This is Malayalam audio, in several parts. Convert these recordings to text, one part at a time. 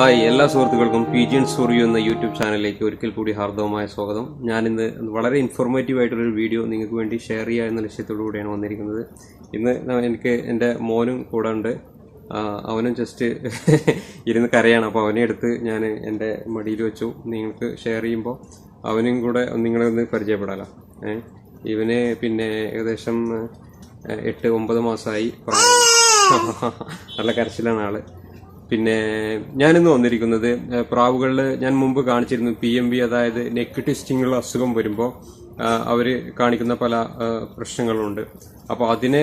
ഹായ് എല്ലാ സുഹൃത്തുക്കൾക്കും പി ജി സ്റ്റോറിയോ എന്ന യൂട്യൂബ് ചാനലിലേക്ക് ഒരിക്കൽ കൂടി ഹാർദവമായ സ്വാഗതം. ഞാനിന്ന് വളരെ ഇൻഫോർമേറ്റീവ് ആയിട്ടുള്ളൊരു വീഡിയോ നിങ്ങൾക്ക് വേണ്ടി ഷെയർ ചെയ്യുക എന്ന ലക്ഷ്യത്തോടു കൂടിയാണ് വന്നിരിക്കുന്നത്. ഇന്ന് എനിക്ക് എന്റെ മോനും കൂടെ ഉണ്ട്. അവനും ജസ്റ്റ് ഇരുന്ന് കരയാണ്. അപ്പോൾ അവനെ എടുത്ത് ഞാൻ എന്റെ മടിയിൽ വെച്ചു. നിങ്ങൾക്ക് ഷെയർ ചെയ്യുമ്പോൾ അവനും കൂടെ നിങ്ങളെ ഒന്ന് പരിചയപ്പെടാലോ. ഇവന് പിന്നെ ഏകദേശം എട്ട് ഒമ്പത് മാസമായി. നല്ല കരച്ചിലാണ് ആൾ. പിന്നെ ഞാനിന്ന് വന്നിരിക്കുന്നത് പ്രാവുകളിൽ ഞാൻ മുമ്പ് കാണിച്ചിരുന്നു പി എം ബി അതായത് നെക്ക് ടെസ്റ്റിങ്ങുള്ള അസുഖം വരുമ്പോൾ അവർ കാണിക്കുന്ന പല പ്രശ്നങ്ങളുണ്ട്. അപ്പോൾ അതിനെ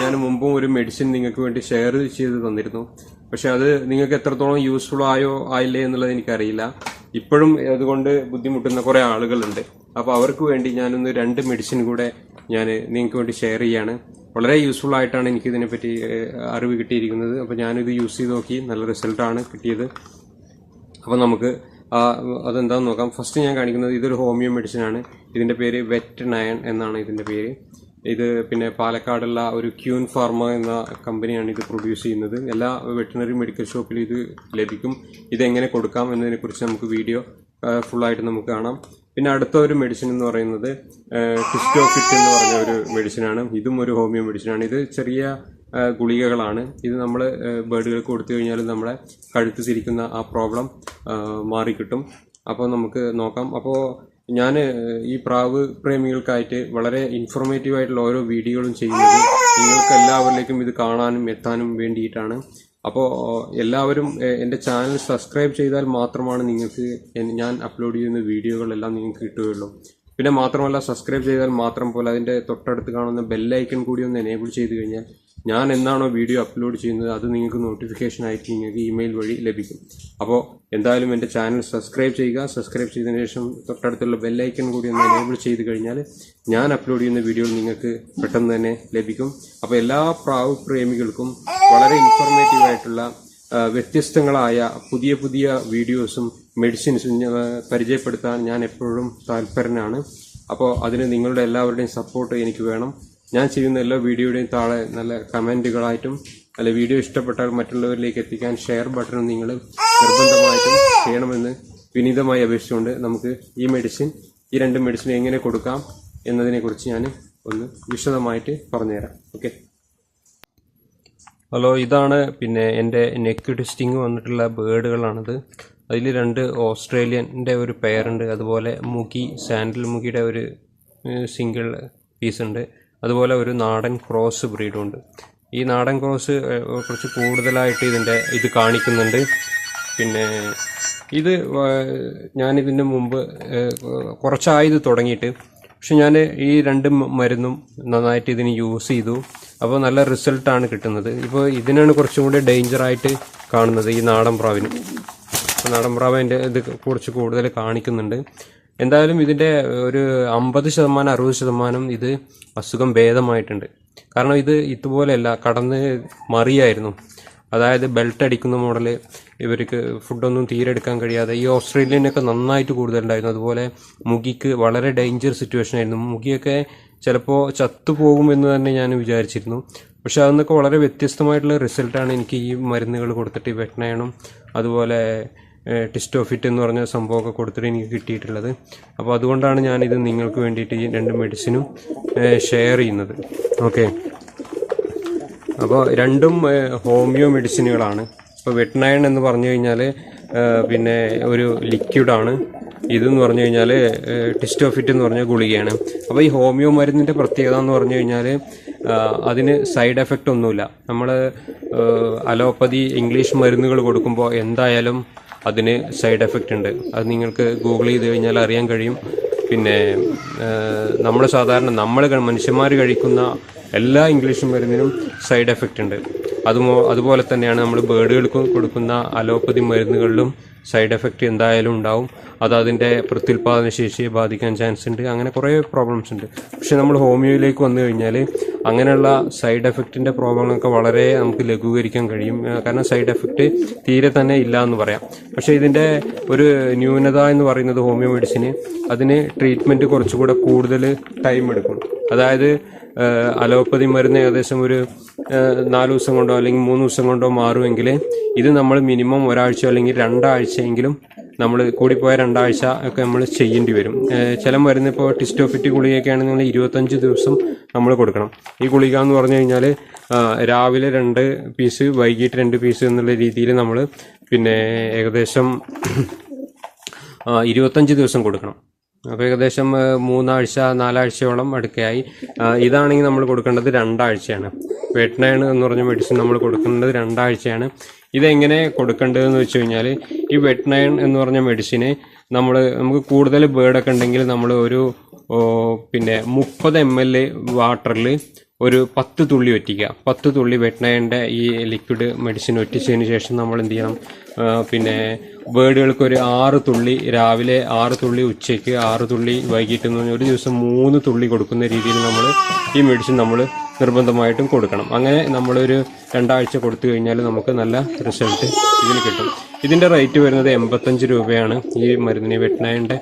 ഞാൻ മുമ്പും ഒരു മെഡിസിൻ നിങ്ങൾക്ക് വേണ്ടി ഷെയർ ചെയ്ത് തന്നിരുന്നു. പക്ഷെ അത് നിങ്ങൾക്ക് എത്രത്തോളം യൂസ്ഫുൾ ആയോ ആയില്ലേ എന്നുള്ളത് എനിക്കറിയില്ല. ഇപ്പോഴും അതുകൊണ്ട് ബുദ്ധിമുട്ടുന്ന കുറേ ആളുകളുണ്ട്. അപ്പോൾ അവർക്ക് വേണ്ടി ഞാനൊന്ന് രണ്ട് മെഡിസിൻ കൂടെ ഞാൻ നിങ്ങൾക്ക് വേണ്ടി ഷെയർ ചെയ്യാണ്. വളരെ യൂസ്ഫുൾ ആയിട്ടാണ് എനിക്ക് ഇതിനെപ്പറ്റി അറിവ് കിട്ടിയിരിക്കുന്നത്. അപ്പോൾ ഞാനിത് യൂസ് ചെയ്ത് നോക്കി. നല്ല റിസൾട്ടാണ് കിട്ടിയത്. അപ്പോൾ നമുക്ക് അതെന്താണെന്ന് നോക്കാം. ഫസ്റ്റ് ഞാൻ കാണിക്കുന്നത് ഇതൊരു ഹോമിയോ മെഡിസിൻ ആണ്. ഇതിന്റെ പേര് വെറ്റ് നയൻ എന്നാണ് ഇതിന്റെ പേര്. ഇത് പിന്നെ പാലക്കാടുള്ള ഒരു ക്യൂൻ ഫാർമ എന്ന കമ്പനിയാണ് ഇത് പ്രൊഡ്യൂസ് ചെയ്യുന്നത്. എല്ലാ വെറ്റിനറി മെഡിക്കൽ ഷോപ്പിലും ഇത് ലഭിക്കും. ഇതെങ്ങനെ കൊടുക്കാം എന്നതിനെക്കുറിച്ച് നമുക്ക് വീഡിയോ ഫുള്ളായിട്ട് നമുക്ക് കാണാം. പിന്നെ അടുത്ത ഒരു മെഡിസിൻ എന്ന് പറയുന്നത് ക്രിസ്റ്റോഫിറ്റ് എന്ന് പറഞ്ഞ ഒരു മെഡിസിനാണ് ഇതും ഒരു ഹോമിയോ മെഡിസിനാണ് ഇത് ചെറിയ ഗുളികകളാണ്. ഇത് നമ്മൾ ബേഡുകൾക്ക് കൊടുത്തു കഴിഞ്ഞാൽ നമ്മളെ കഴുത്ത് തിരിക്കുന്ന ആ പ്രോബ്ലം മാറിക്കിട്ടും. അപ്പോൾ നമുക്ക് നോക്കാം. അപ്പോൾ ഞാൻ ഈ പ്രാവ് പ്രേമികൾക്കായിട്ട് വളരെ ഇൻഫോർമേറ്റീവ് ആയിട്ടുള്ള ഓരോ വീഡിയോകളും ചെയ്യുന്നത് നിങ്ങൾക്ക് എല്ലാവരിലേക്കും ഇത് കാണാനും എത്താനും വേണ്ടിയിട്ടാണ്. അപ്പോൾ എല്ലാവരും എന്റെ ചാനൽ സബ്സ്ക്രൈബ് ചെയ്താൽ മാത്രമാണ് നിങ്ങൾക്ക് ഞാൻ അപ്ലോഡ് ചെയ്യുന്ന വീഡിയോകളെല്ലാം നിങ്ങൾക്ക് കിട്ടുകയുള്ളൂ. പിന്നെ മാത്രമല്ല സബ്സ്ക്രൈബ് ചെയ്താൽ മാത്രം പോലെ അതിന്റെ തൊട്ടടുത്ത് കാണുന്ന ബെല്ലൈക്കൺ കൂടി ഒന്ന് എനേബിൾ ചെയ്ത് കഴിഞ്ഞാൽ ഞാൻ എന്നാണോ വീഡിയോ അപ്ലോഡ് ചെയ്യുന്നത് അത് നിങ്ങൾക്ക് നോട്ടിഫിക്കേഷൻ ആയിട്ട് നിങ്ങൾക്ക് ഇമെയിൽ വഴി ലഭിക്കും. അപ്പോൾ എന്തായാലും എന്റെ ചാനൽ സബ്സ്ക്രൈബ് ചെയ്യുക. സബ്സ്ക്രൈബ് ചെയ്തതിന് ശേഷം തൊട്ടടുത്തുള്ള ബെല്ലൈക്കൺ കൂടി ഒന്ന് എനേബിൾ ചെയ്ത് കഴിഞ്ഞാൽ ഞാൻ അപ്ലോഡ് ചെയ്യുന്ന വീഡിയോ നിങ്ങൾക്ക് പെട്ടെന്ന് തന്നെ ലഭിക്കും. അപ്പോൾ എല്ലാ പ്രാവ് പ്രേമികൾക്കും വളരെ ഇൻഫോർമേറ്റീവ് ആയിട്ടുള്ള വ്യത്യസ്തങ്ങളായ പുതിയ പുതിയ വീഡിയോസും മെഡിസിൻസും പരിചയപ്പെടുത്താൻ ഞാൻ എപ്പോഴും താല്പരനാണ്. അപ്പോൾ അതിന് നിങ്ങളുടെ എല്ലാവരുടെയും സപ്പോർട്ട് എനിക്ക് വേണം. ഞാൻ ചെയ്യുന്ന എല്ലാ വീഡിയോയുടെയും താഴെ നല്ല കമന്റുകളായിട്ടും അല്ല വീഡിയോ ഇഷ്ടപ്പെട്ടാൽ മറ്റുള്ളവരിലേക്ക് എത്തിക്കാൻ ഷെയർ ബട്ടണും നിങ്ങൾ നിർബന്ധമായിട്ടും ചെയ്യണമെന്ന് വിനീതമായി അപേക്ഷിച്ചുകൊണ്ട് നമുക്ക് ഈ മെഡിസിൻ ഈ രണ്ട് മെഡിസിൻ എങ്ങനെ കൊടുക്കാം എന്നതിനെക്കുറിച്ച് ഞാൻ ഒന്ന് വിശദമായിട്ട് പറഞ്ഞുതരാം. ഓക്കെ ഹലോ ഇതാണ് പിന്നെ എന്റെ നെക്ക് ട്വിസ്റ്റിങ് വന്നിട്ടുള്ള ബേഡുകളാണത്. അതിൽ രണ്ട് ഓസ്ട്രേലിയന്റെ ഒരു പെയറുണ്ട് അതുപോലെ മുഗി സാൻഡൽ മുഗിയുടെ ഒരു സിംഗിൾ പീസ് ഉണ്ട്. അതുപോലെ ഒരു നാടൻ ക്രോസ് ബ്രീഡും ഉണ്ട് ഈ നാടൻ ക്രോസ് കുറച്ച് കൂടുതലായിട്ട് ഇതിന്റെ ഇത് കാണിക്കുന്നുണ്ട്. പിന്നെ ഇത് ഞാനിതിന് മുമ്പ് കുറച്ചായി ഇത് തുടങ്ങിയിട്ട് പക്ഷെ ഞാൻ ഈ രണ്ട് മരുന്നും നന്നായിട്ട് ഇതിന് യൂസ് ചെയ്തു. അപ്പോൾ നല്ല റിസൾട്ടാണ് കിട്ടുന്നത്. ഇപ്പോൾ ഇതിനാണ് കുറച്ചും കൂടി ഡേഞ്ചറായിട്ട് കാണുന്നത് ഈ നാടൻ പ്രാവിന്. നാടൻ പ്രാവ് അതിന്റെ ഇത് കുറച്ച് കൂടുതൽ കാണിക്കുന്നുണ്ട്. എന്തായാലും ഇതിന്റെ ഒരു അമ്പത് ശതമാനം അറുപത് ശതമാനം ഇത് അസുഖം ഭേദമായിട്ടുണ്ട്. കാരണം ഇത് ഇതുപോലെയല്ല കടന്ന് മറിയായിരുന്നു. അതായത് ബെൽറ്റ് അടിക്കുന്ന മോഡൽ ഇവർക്ക് ഫുഡൊന്നും തീരെ എടുക്കാൻ കഴിയാതെ ഈ ഓസ്ട്രേലിയനൊക്കെ നന്നായിട്ട് കൂടുതലുണ്ടായിരുന്നു. അതുപോലെ മുഗിക്ക് വളരെ ഡേഞ്ചർ സിറ്റുവേഷൻ ആയിരുന്നു. മുഗിയൊക്കെ ചിലപ്പോൾ ചത്തുപോകുമെന്ന് തന്നെ ഞാൻ വിചാരിച്ചിരുന്നു. പക്ഷെ അതൊന്നൊക്കെ വളരെ വ്യത്യസ്തമായിട്ടുള്ള റിസൾട്ടാണ് എനിക്ക് ഈ മരുന്നുകൾ കൊടുത്തിട്ട് വെട്ടനയണം അതുപോലെ ടിസ്റ്റോഫിറ്റ് എന്ന് പറഞ്ഞ സംഭവമൊക്കെ കൊടുത്തിട്ട് എനിക്ക് കിട്ടിയിട്ടുള്ളത്. അപ്പോൾ അതുകൊണ്ടാണ് ഞാനിത് നിങ്ങൾക്ക് വേണ്ടിയിട്ട് ഈ രണ്ട് മെഡിസിനും ഷെയർ ചെയ്യുന്നത്. ഓക്കെ അപ്പോൾ രണ്ടും ഹോമിയോ മെഡിസിനുകളാണ്. ഇപ്പോൾ വെട്ടനയൺ എന്ന് പറഞ്ഞു കഴിഞ്ഞാൽ പിന്നെ ഒരു ലിക്വിഡാണ് ഇതെന്ന് പറഞ്ഞു കഴിഞ്ഞാൽ ടിസ്റ്റോഫിറ്റ് എന്ന് പറഞ്ഞ ഗുളികയാണ്. അപ്പോൾ ഈ ഹോമിയോ മരുന്നിന്റെ പ്രത്യേകത എന്ന് പറഞ്ഞു കഴിഞ്ഞാൽ അതിന് സൈഡ് എഫക്റ്റ് ഒന്നുമില്ല. നമ്മൾ അലോപ്പതി ഇംഗ്ലീഷ് മരുന്നുകൾ കൊടുക്കുമ്പോൾ എന്തായാലും അതിന് സൈഡ് എഫക്റ്റ് ഉണ്ട്. അത് നിങ്ങൾക്ക് ഗൂഗിൾ ചെയ്ത് കഴിഞ്ഞാൽ അറിയാൻ കഴിയും. പിന്നെ നമ്മൾ സാധാരണ നമ്മൾ മനുഷ്യന്മാർ കഴിക്കുന്ന എല്ലാ ഇംഗ്ലീഷ് മരുന്നിനും സൈഡ് എഫക്റ്റ് ഉണ്ട്. അതുമോ അതുപോലെ തന്നെയാണ് നമ്മൾ ബേഡുകൾക്ക് കൊടുക്കുന്ന അലോപ്പതി മരുന്നുകളിലും സൈഡ് എഫക്റ്റ് എന്തായാലും ഉണ്ടാവും. അത് അതിന്റെ പ്രത്യുൽപാദന ശേഷിയെ ബാധിക്കാൻ ചാൻസ് ഉണ്ട്. അങ്ങനെ കുറേ പ്രോബ്ലംസ് ഉണ്ട്. പക്ഷെ നമ്മൾ ഹോമിയോയിലേക്ക് വന്നു കഴിഞ്ഞാൽ അങ്ങനെയുള്ള സൈഡ് എഫക്റ്റിന്റെ പ്രോബ്ലങ്ങളൊക്കെ വളരെ നമുക്ക് ലഘൂകരിക്കാൻ കഴിയും. കാരണം സൈഡ് എഫക്റ്റ് തീരെ തന്നെ ഇല്ല എന്ന് പറയാം. പക്ഷേ ഇതിന്റെ ഒരു ന്യൂനത എന്ന് പറയുന്നത് ഹോമിയോ മെഡിസിന് അതിന് ട്രീറ്റ്മെന്റ് കുറച്ചുകൂടെ കൂടുതൽ ടൈം എടുക്കും. അതായത് അലോപ്പതി മരുന്ന് ഏകദേശം ഒരു നാല് ദിവസം കൊണ്ടോ അല്ലെങ്കിൽ മൂന്ന് ദിവസം കൊണ്ടോ മാറുമെങ്കിൽ ഇത് നമ്മൾ മിനിമം ഒരാഴ്ച അല്ലെങ്കിൽ രണ്ടാഴ്ചയെങ്കിലും നമ്മൾ കൂടിപ്പോയ രണ്ടാഴ്ച ഒക്കെ നമ്മൾ ചെയ്യേണ്ടി വരും. ചില മരുന്ന് ഇപ്പോൾ ടിസ്റ്റോഫിറ്റ് ഗുളികയൊക്കെ ആണെങ്കിൽ നിങ്ങൾ ഇരുപത്തഞ്ച് ദിവസം നമ്മൾ കൊടുക്കണം. ഈ ഗുളിക എന്ന് പറഞ്ഞു കഴിഞ്ഞാൽ രാവിലെ രണ്ട് പീസ് വൈകിട്ട് രണ്ട് പീസ് എന്നുള്ള രീതിയിൽ നമ്മൾ പിന്നെ ഏകദേശം ഇരുപത്തഞ്ച് ദിവസം കൊടുക്കണം. അപ്പോൾ ഏകദേശം മൂന്നാഴ്ച നാലാഴ്ചയോളം അടുക്കയായി. ഇതാണെങ്കിൽ നമ്മൾ കൊടുക്കേണ്ടത് രണ്ടാഴ്ചയാണ്. വെറ്റ്നയൺ എന്ന് പറഞ്ഞ മെഡിസിൻ നമ്മൾ കൊടുക്കേണ്ടത് രണ്ടാഴ്ചയാണ്. ഇതെങ്ങനെ കൊടുക്കേണ്ടതെന്ന് വെച്ച് കഴിഞ്ഞാൽ ഈ വെറ്റ്നയൺ എന്ന് പറഞ്ഞ മെഡിസിന് നമ്മൾ നമുക്ക് കൂടുതൽ ബേർഡൊക്കെ ഉണ്ടെങ്കിൽ നമ്മൾ ഒരു പിന്നെ മുപ്പത് എം എൽ വാട്ടറിൽ ഒരു പത്ത് തുള്ളി ഒറ്റിക്കുക. പത്ത് തുള്ളി വെട്ടണേന്റെ ഈ ലിക്വിഡ് മെഡിസിൻ ഒറ്റിച്ചതിന് ശേഷം നമ്മൾ എന്ത് ചെയ്യണം? പിന്നെ വേടുകൾക്ക് ഒരു ആറ് തുള്ളി രാവിലെ ആറ് തുള്ളി ഉച്ചയ്ക്ക് ആറ് തുള്ളി വൈകിട്ട് എന്ന് പറഞ്ഞാൽ ഒരു ദിവസം മൂന്ന് തുള്ളി കൊടുക്കുന്ന രീതിയിൽ നമ്മൾ ഈ മെഡിസിൻ നമ്മൾ നിർബന്ധമായിട്ടും കൊടുക്കണം. അങ്ങനെ നമ്മളൊരു രണ്ടാഴ്ച കൊടുത്തു കഴിഞ്ഞാൽ നമുക്ക് നല്ല റിസൾട്ട് ഇതിന് കിട്ടും. ഇതിന്റെ റേറ്റ് വരുന്നത് എൺപത്തഞ്ച് രൂപയാണ് ഈ മരുന്നിന് വെറ്റ്നയന്റെ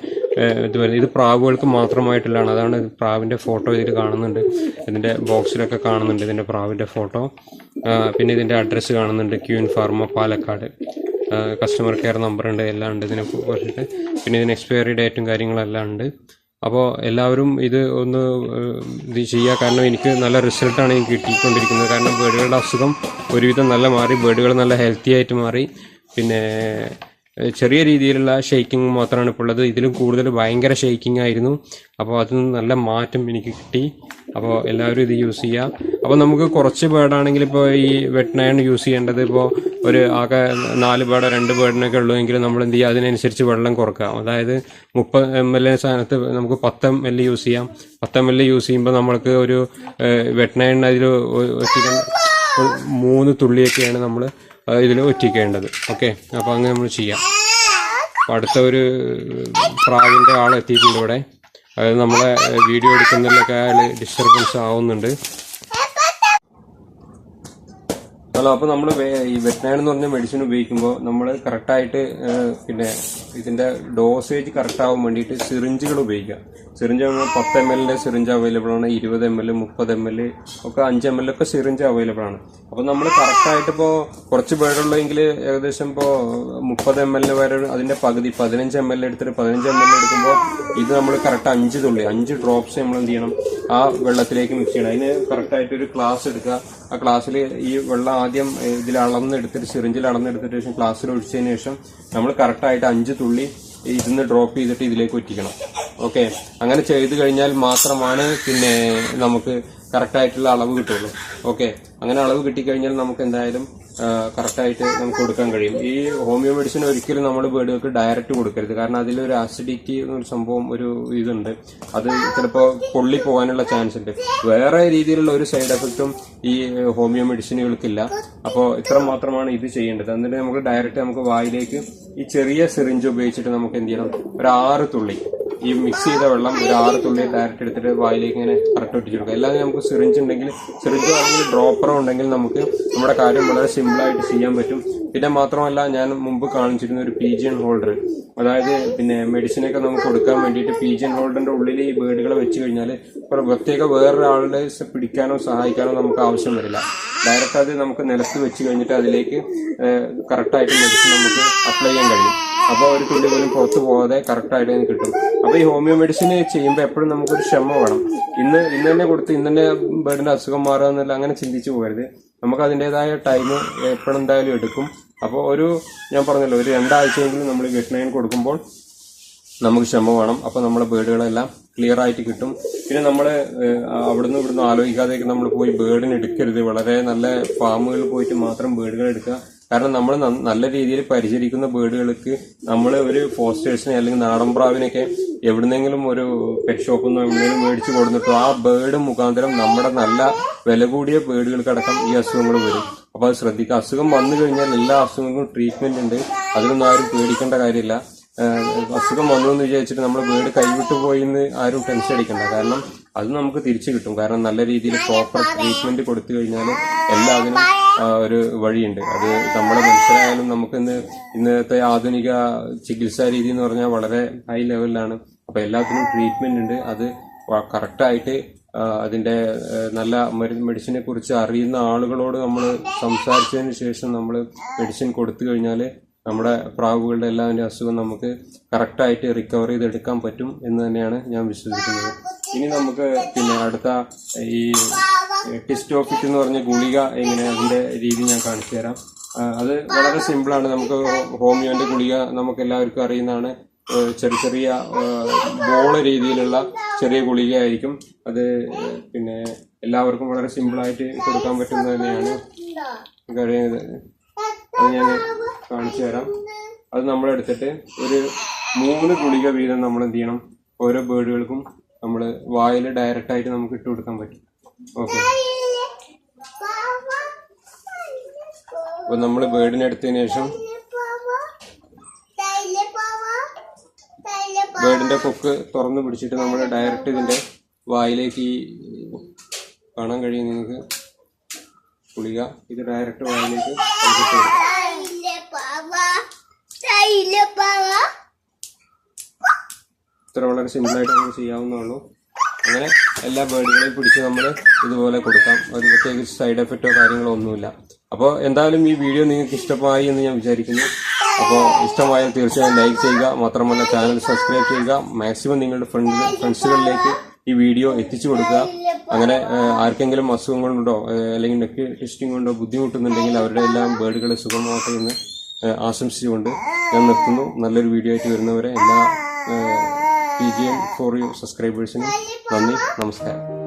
ഇത് വരുന്നത്. ഇത് പ്രാവുകൾക്ക് മാത്രമായിട്ടുള്ളതാണ്. അതാണ് പ്രാവിന്റെ ഫോട്ടോ ഇതിൽ കാണുന്നുണ്ട്. ഇതിന്റെ ബോക്സിലൊക്കെ കാണുന്നുണ്ട് ഇതിന്റെ പ്രാവിന്റെ ഫോട്ടോ. പിന്നെ ഇതിന്റെ അഡ്രസ്സ് കാണുന്നുണ്ട്. Queen pharma Palakkad. Customer care number ഉണ്ട് എല്ലാം ഉണ്ട് ഇതിനെ കുറിച്ചിട്ട് പിന്നെ ഇതിന് എക്സ്പയറി ഡേറ്റും കാര്യങ്ങളെല്ലാം ഉണ്ട്. അപ്പോൾ എല്ലാവരും ഇത് ഒന്ന് ഇത് ചെയ്യുക കാരണം എനിക്ക് നല്ല റിസൾട്ടാണ് എനിക്ക് കിട്ടിക്കൊണ്ടിരിക്കുന്നത്. കാരണം ബേഡുകളുടെ അസുഖം ഒരുവിധം നല്ല മാറി ബേഡുകൾ നല്ല ഹെൽത്തി ആയിട്ട് മാറി. പിന്നെ ചെറിയ രീതിയിലുള്ള ഷെയ്ക്കിംഗ് മാത്രമാണ് ഇപ്പോൾ ഉള്ളത്. ഇതിലും കൂടുതൽ ഭയങ്കര ഷെയ്ക്കിംഗ് ആയിരുന്നു. അപ്പോൾ അതിൽ നിന്ന് നല്ല മാറ്റം എനിക്ക് കിട്ടി. അപ്പോൾ എല്ലാവരും ഇത് യൂസ് ചെയ്യുക അപ്പോൾ നമുക്ക് കുറച്ച് ബേർഡാണെങ്കിൽ ഇപ്പോൾ ഈ വെറ്റ്നയൺ യൂസ് ചെയ്യേണ്ടത് ഇപ്പോൾ ഒരു ആകെ നാല് ബേർഡോ രണ്ട് ബേർഡിനൊക്കെ ഉള്ളുവെങ്കിൽ നമ്മൾ എന്ത് ചെയ്യുക അതിനനുസരിച്ച് വെള്ളം കുറക്കുക. അതായത് മുപ്പത് എം എൽ സ്ഥാനത്ത് നമുക്ക് പത്ത് എം എൽ യൂസ് ചെയ്യാം. പത്ത് എം എൽ യൂസ് ചെയ്യുമ്പോൾ നമ്മൾക്ക് ഒരു വെറ്റ്നയൺ അതിൽ മൂന്ന് തുള്ളിയൊക്കെയാണ് നമ്മൾ ഇതിൽ ഒറ്റിക്കേണ്ടത്. ഓക്കെ? അപ്പോൾ അങ്ങനെ നമ്മൾ ചെയ്യാം. അപ്പോൾ അടുത്ത ഒരു പ്രാവിന്റെ ആളെത്തിയിട്ടുണ്ട് ഇവിടെ. അതായത് നമ്മളെ വീഡിയോ എടുക്കുന്നതിലൊക്കെ അയാൾ ഡിസ്റ്റർബൻസ് ആവുന്നുണ്ട്. ഹലോ അപ്പോൾ നമ്മൾ ഈ വെറ്റനാൻ എന്ന് പറഞ്ഞ മെഡിസിൻ ഉപയോഗിക്കുമ്പോൾ നമ്മൾ കറക്റ്റായിട്ട് പിന്നെ ഇതിന്റെ ഡോസേജ് കറക്റ്റ് ആവാൻ വേണ്ടിയിട്ട് സിറിഞ്ചുകൾ ഉപയോഗിക്കുക. സിറിഞ്ച് പത്ത് എം എല്ലിന്റെ സിറിഞ്ച് അവൈലബിൾ ആണ് ഇരുപത് എം എൽ മുപ്പത് എം എൽ ഒക്കെ അഞ്ച് എം എൽ ഒക്കെ സിറിഞ്ച് അവൈലബിൾ ആണ്. അപ്പോൾ നമ്മൾ കറക്റ്റായിട്ട് ഇപ്പോൾ കുറച്ച് പേരുള്ളെങ്കിൽ ഏകദേശം ഇപ്പോൾ മുപ്പത് എം എൽ വരെ അതിന്റെ പകുതി പതിനഞ്ച് എം എൽ എടുത്തിട്ട് പതിനഞ്ച് എം എൽ എടുക്കുമ്പോൾ ഇത് നമ്മൾ കറക്റ്റ് അഞ്ച് തുള്ളി അഞ്ച് ഡ്രോപ്സ് നമ്മൾ എന്ത് ചെയ്യണം? ആ വെള്ളത്തിലേക്ക് മിക്സ് ചെയ്യണം. അതിന് കറക്റ്റായിട്ട് ഒരു ക്ലാസ് എടുക്കുക. ആ ക്ലാസ്സിൽ ഈ വെള്ളം ആദ്യം ഇതിൽ അളന്നെടുത്തിട്ട് സിറിഞ്ചിൽ അളന്നെടുത്തിട്ട് ശേഷം ക്ലാസ്സിൽ ഒഴിച്ചതിന് ശേഷം നമ്മൾ കറക്റ്റായിട്ട് അഞ്ച് തുള്ളി ഇതിന്ന് ഡ്രോപ്പ് ചെയ്തിട്ട് ഇതിലേക്ക് ഒറ്റിക്കണം ഓക്കെ അങ്ങനെ ചെയ്ത് കഴിഞ്ഞാൽ മാത്രമാണ് പിന്നെ നമുക്ക് കറക്റ്റായിട്ടുള്ള അളവ് കിട്ടുള്ളൂ. ഓക്കെ അങ്ങനെ അളവ് കിട്ടിക്കഴിഞ്ഞാൽ നമുക്ക് എന്തായാലും കറക്റ്റായിട്ട് നമുക്ക് കൊടുക്കാൻ കഴിയും. ഈ ഹോമിയോ മെഡിസിൻ ഒരിക്കലും നമ്മൾ ബേഡുകൾക്ക് ഡയറക്റ്റ് കൊടുക്കരുത്. കാരണം അതിലൊരു ആസിഡിറ്റി എന്നൊരു സംഭവം ഒരു ഇതുണ്ട്. അത് ചിലപ്പോൾ പൊള്ളി പോകാനുള്ള ചാൻസ് ഉണ്ട്. വേറെ രീതിയിലുള്ള ഒരു സൈഡ് എഫക്റ്റും ഈ ഹോമിയോ മെഡിസിനുകൾക്കില്ല അപ്പോൾ ഇത്ര മാത്രമാണ് ഇത് ചെയ്യേണ്ടത്. എന്നിട്ട് നമുക്ക് ഡയറക്റ്റ് നമുക്ക് വായിലേക്ക് ഈ ചെറിയ സിറിഞ്ച് ഉപയോഗിച്ചിട്ട് നമുക്ക് എന്ത് ചെയ്യണം? ഒരു ആറ് തുള്ളി ഈ മിക്സ് ചെയ്ത വെള്ളം ഒരു ആറ് തുള്ളി ഡയറക്റ്റ് എടുത്തിട്ട് വായിലേക്ക് ഇങ്ങനെ കറക്റ്റ് ഒട്ടിച്ചു കൊടുക്കുക അല്ലാതെ നമുക്ക് സിറിഞ്ച് ഉണ്ടെങ്കിൽ സിറിഞ്ചോ അല്ലെങ്കിൽ ഡ്രോപ്പറോ ഉണ്ടെങ്കിൽ നമുക്ക് നമ്മുടെ കാര്യം വളരെ സിമ്പിളായിട്ട് ചെയ്യാൻ പറ്റും. പിന്നെ മാത്രമല്ല ഞാൻ മുമ്പ് കാണിച്ചിരുന്ന ഒരു പീജിയൻ ഹോൾഡർ അതായത് പിന്നെ മെഡിസിനൊക്കെ നമുക്ക് കൊടുക്കാൻ വേണ്ടിയിട്ട് പീജിയൻ ഹോൾഡറിന്റെ ഉള്ളിൽ ഈ ബേഡുകളെ വെച്ച് കഴിഞ്ഞാൽ പ്രത്യേക വേറൊരാളുടെ പിടിക്കാനോ സഹായിക്കാനോ നമുക്ക് ആവശ്യം വരില്ല. ഡയറക്റ്റ് അത് നമുക്ക് നിലത്ത് വെച്ച് കഴിഞ്ഞിട്ട് അതിലേക്ക് കറക്റ്റായിട്ട് മെഡിസിൻ നമുക്ക് അപ്ലൈ ചെയ്യാൻ കഴിയും. അപ്പോൾ ഒരു തുള്ളി പോലും പുറത്തു പോകാതെ കറക്റ്റായിട്ട് കിട്ടും. അപ്പോൾ ഈ ഹോമിയോ മെഡിസിൻ ചെയ്യുമ്പോൾ എപ്പോഴും നമുക്കൊരു ക്ഷമ വേണം. ഇന്ന് ഇന്ന് തന്നെ കൊടുത്ത് ഇന്ന് തന്നെ ബേഡിന്റെ അസുഖം മാറുക അങ്ങനെ ചിന്തിച്ചു പോകരുത്. നമുക്ക് അതിന്റെതായ ടൈം എപ്പോഴെന്തായാലും എടുക്കും. അപ്പോൾ ഒരു ഞാൻ പറഞ്ഞല്ലോ ഒരു രണ്ടാഴ്ചയെങ്കിലും നമ്മൾ വെറ്റിനൈൻ കൊടുക്കുമ്പോൾ നമുക്ക് ക്ഷമ വേണം. അപ്പോൾ നമ്മുടെ ബേഡുകളെല്ലാം ക്ലിയർ ആയിട്ട് കിട്ടും. പിന്നെ നമ്മൾ അവിടുന്ന് ഇവിടുന്ന് ആലോചിക്കാതെയൊക്കെ നമ്മൾ പോയി ബേഡിന് എടുക്കരുത്. വളരെ നല്ല ഫാമുകളിൽ പോയിട്ട് മാത്രം ബേഡുകൾ എടുക്കുക. കാരണം നമ്മൾ നല്ല രീതിയിൽ പരിചരിക്കുന്ന ബേഡുകൾക്ക് നമ്മൾ ഒരു ഫോസ്റ്റേഴ്സിനെ അല്ലെങ്കിൽ നാടൻ പ്രാവിനൊക്കെ എവിടുന്നെങ്കിലും ഒരു പെറ്റ് ഷോപ്പിൽ നിന്നോ എവിടെയെങ്കിലും മേടിച്ച് കൊടുത്തിട്ടോ ആ ബേഡ് മുഖാന്തരം നമ്മുടെ നല്ല വില കൂടിയ ബേഡുകൾക്കടക്കം ഈ അസുഖങ്ങൾ വരും. അപ്പോൾ അത് ശ്രദ്ധിക്കുക. അസുഖം വന്നു കഴിഞ്ഞാൽ എല്ലാ അസുഖങ്ങൾക്കും ട്രീറ്റ്മെന്റ് ഉണ്ട്. അതിലൊന്നും ആരും പേടിക്കേണ്ട കാര്യമില്ല. അസുഖം വന്നു എന്ന് വിചാരിച്ചിട്ട് നമ്മൾ വീട് കൈവിട്ടു പോയി എന്ന് ആരും ടെൻഷൻ അടിക്കണ്ട. കാരണം അത് നമുക്ക് തിരിച്ചു കിട്ടും. കാരണം നല്ല രീതിയിൽ പ്രോപ്പർ ട്രീറ്റ്മെന്റ് കൊടുത്തു കഴിഞ്ഞാൽ എല്ലാത്തിനും ഒരു വഴിയുണ്ട്. അത് നമ്മുടെ മനസ്സിലായാലും നമുക്ക് ഇന്ന് ഇന്നത്തെ ആധുനിക ചികിത്സാ രീതി എന്ന് പറഞ്ഞാൽ വളരെ ഹൈ ലെവലിലാണ് അപ്പൊ എല്ലാത്തിനും ട്രീറ്റ്മെന്റ് ഉണ്ട്. അത് കറക്റ്റായിട്ട് അതിന്റെ നല്ല മരുന്ന് മെഡിസിനെ കുറിച്ച് അറിയുന്ന ആളുകളോട് നമ്മൾ സംസാരിച്ചതിന് ശേഷം നമ്മൾ മെഡിസിൻ കൊടുത്തു കഴിഞ്ഞാൽ നമ്മുടെ പ്രാവുകളുടെ എല്ലാവരുടെ അസുഖം നമുക്ക് കറക്റ്റായിട്ട് റിക്കവർ ചെയ്തെടുക്കാൻ പറ്റും എന്ന് തന്നെയാണ് ഞാൻ വിശ്വസിക്കുന്നത്. ഇനി നമുക്ക് പിന്നെ അടുത്ത ഈ ടിസ്റ്റോഫിറ്റ് എന്ന് പറഞ്ഞ ഗുളിക എങ്ങനെ അതിന്റെ രീതി ഞാൻ കാണിച്ചു തരാം. അത് വളരെ സിമ്പിളാണ് നമുക്ക് ഹോമിയോന്റെ ഗുളിക നമുക്ക് എല്ലാവർക്കും അറിയുന്നതാണ്. ചെറിയ ചെറിയ ബോൾ രീതിയിലുള്ള ചെറിയ ഗുളികയായിരിക്കും. അത് പിന്നെ എല്ലാവർക്കും വളരെ സിമ്പിളായിട്ട് കൊടുക്കാൻ പറ്റുന്ന തന്നെയാണ്. അത് ഞാൻ കാണിച്ചു തരാം. അത് നമ്മളെടുത്തിട്ട് ഒരു മൂന്ന് ഗുളിക വീതം നമ്മൾ എന്ത് ചെയ്യണം? ഓരോ ബേർഡുകൾക്കും നമ്മൾ വായിൽ ഡയറക്റ്റ് ആയിട്ട് നമുക്ക് ഇട്ട് കൊടുക്കാൻ പറ്റും. ഓക്കെ അപ്പോൾ നമ്മൾ ബേർഡിനെ എടുത്തതിന് ശേഷം ബേഡിന്റെ കൊക്ക് തുറന്ന് പിടിച്ചിട്ട് നമ്മൾ ഡയറക്റ്റ് ഇതിന്റെ വായിലേക്ക് ഈ കാണാൻ കഴിയും നിങ്ങൾക്ക്. പുളിക ഇത് ഡയറക്റ്റ് വായിലേക്ക്. ഇത്ര വളരെ സിമ്പിളായിട്ട് നമുക്ക് ചെയ്യാവുന്നതുള്ളൂ അങ്ങനെ എല്ലാ ബേഡുകളെയും പിടിച്ച് നമ്മൾ ഇതുപോലെ കൊടുക്കാം. ഒരു പ്രത്യേകിച്ച് സൈഡ് എഫക്റ്റോ കാര്യങ്ങളോ ഒന്നുമില്ല. അപ്പോൾ എന്തായാലും ഈ വീഡിയോ നിങ്ങൾക്ക് ഇഷ്ടമായി എന്ന് ഞാൻ വിചാരിക്കുന്നു. അപ്പോൾ ഇഷ്ടമായാൽ തീർച്ചയായും ലൈക്ക് ചെയ്യുക. മാത്രമല്ല ചാനൽ സബ്സ്ക്രൈബ് ചെയ്യുക. മാക്സിമം നിങ്ങളുടെ ഫ്രണ്ട് ഫ്രണ്ട്സുകളിലേക്ക് ഈ വീഡിയോ എത്തിച്ചു കൊടുക്കുക. അങ്ങനെ ആർക്കെങ്കിലും അസുഖം കൊണ്ടോ അല്ലെങ്കിൽ നെക്ക് ടെസ്റ്റിംഗ് കൊണ്ടോ ബുദ്ധിമുട്ടുന്നുണ്ടെങ്കിൽ അവരുടെ എല്ലാം ബേഡുകൾ സുഖമാകട്ടെ എന്ന് ആശംസിച്ചുകൊണ്ട് ഞാൻ നിർത്തുന്നു. നല്ലൊരു വീഡിയോ ആയിട്ട് വരുന്നവരെ എല്ലാ P G N four U സബ്സ്ക്രൈബേഴ്സിനും നന്ദി നമസ്കാരം.